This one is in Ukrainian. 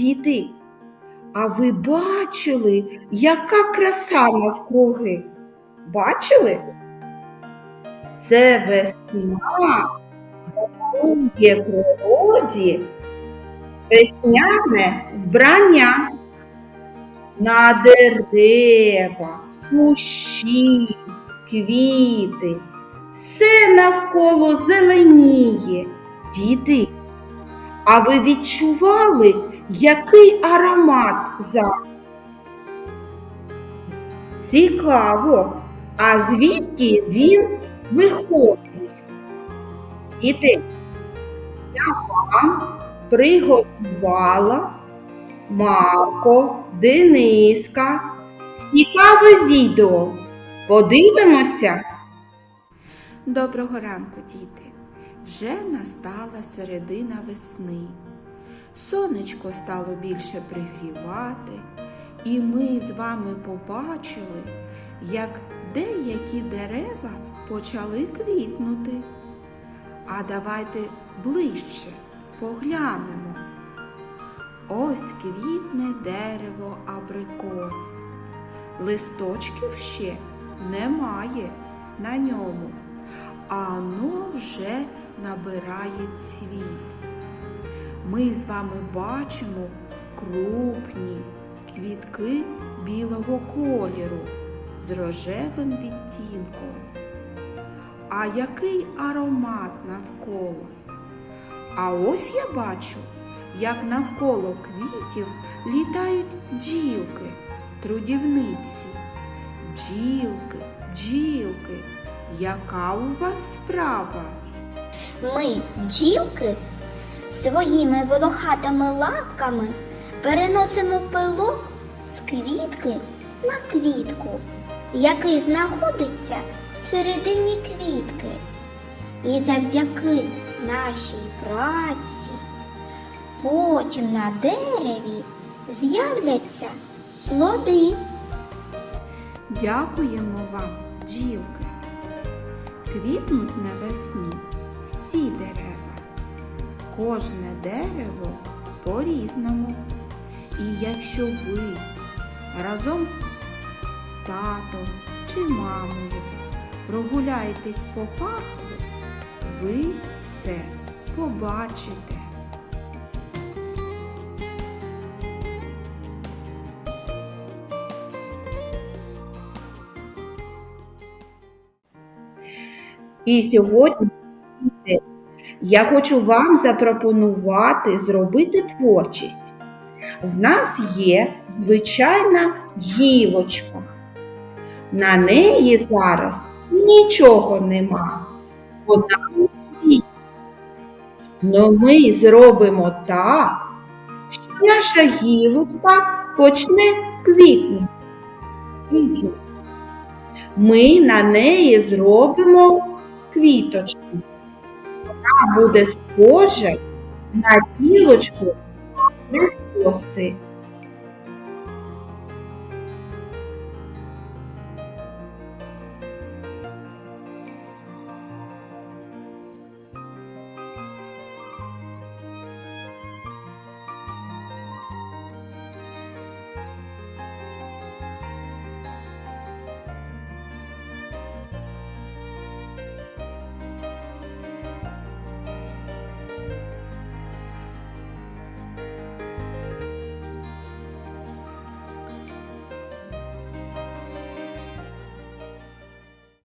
Діти, а ви бачили, яка краса навкруги? Бачили? Це весна дарує природі весняне вбрання на дерева, кущі, квіти. Все навколо зеленіє. Діти, а ви відчували, який аромат за? Цікаво. А звідки він виходить? Діти, я вам приготувала Марко, Дениска. Цікаве відео. Подивимося. Доброго ранку, діти! Вже настала середина весни. Сонечко стало більше пригрівати, і ми з вами побачили, як деякі дерева почали квітнути. А давайте ближче поглянемо. Ось квітне дерево абрикос. Листочків ще немає на ньому, а воно вже набирає цвіт. Ми з вами бачимо крупні квітки білого кольору з рожевим відтінком. А який аромат навколо? А ось я бачу, як навколо квітів літають бджілки, трудівниці. Бджілки, бджілки, яка у вас справа? Ми, бджілки, своїми волохатими лапками переносимо пилок з квітки на квітку, який знаходиться всередині квітки. І завдяки нашій праці потім на дереві з'являться плоди. Дякуємо вам, бджілки. Квітнуть навесні всі дерева. Кожне дерево по-різному. І якщо ви разом з татом чи мамою прогуляєтесь по парку, ви це побачите. І сьогодні діти, я хочу вам запропонувати зробити творчість. В нас є звичайна гілочка. На неї зараз нічого нема. Вона. Но ми зробимо так, що наша гілочка почне. Квітнути. Ми на неї зробимо квіточку. Буде схожа на гілочку коси.